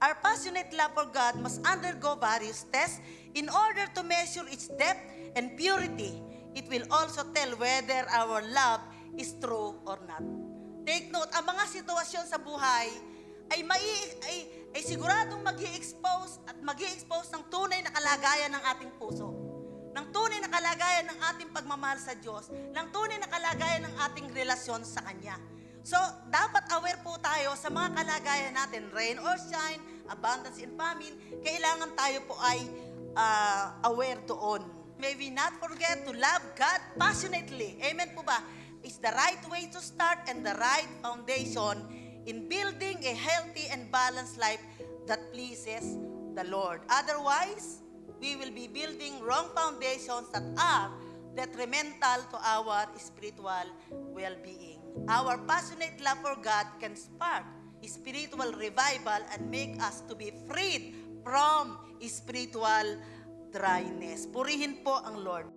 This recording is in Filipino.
Our passionate love for God must undergo various tests in order to measure its depth and purity. It will also tell whether our love is true or not. Take note, ang mga sitwasyon sa buhay ay, mai, ay, ay siguradong mag expose at mag expose ng tunay na kalagayan ng ating puso. Ng tunay na kalagayan ng ating pagmamahal sa Diyos. Ng tunay na kalagayan ng ating relasyon sa Kanya. So, dapat tayo sa mga kalagayan natin, rain or shine, abundance in famine. Kailangan tayo po ay ah, aware doon. May we not forget to love God passionately. Amen po ba? Is the right way to start and the right foundation in building a healthy and balanced life that pleases the Lord. Otherwise, we will be building wrong foundations that are detrimental to our spiritual well-being. Our passionate love for God can spark spiritual revival and make us to be freed from spiritual dryness. Purihin po ang Lord.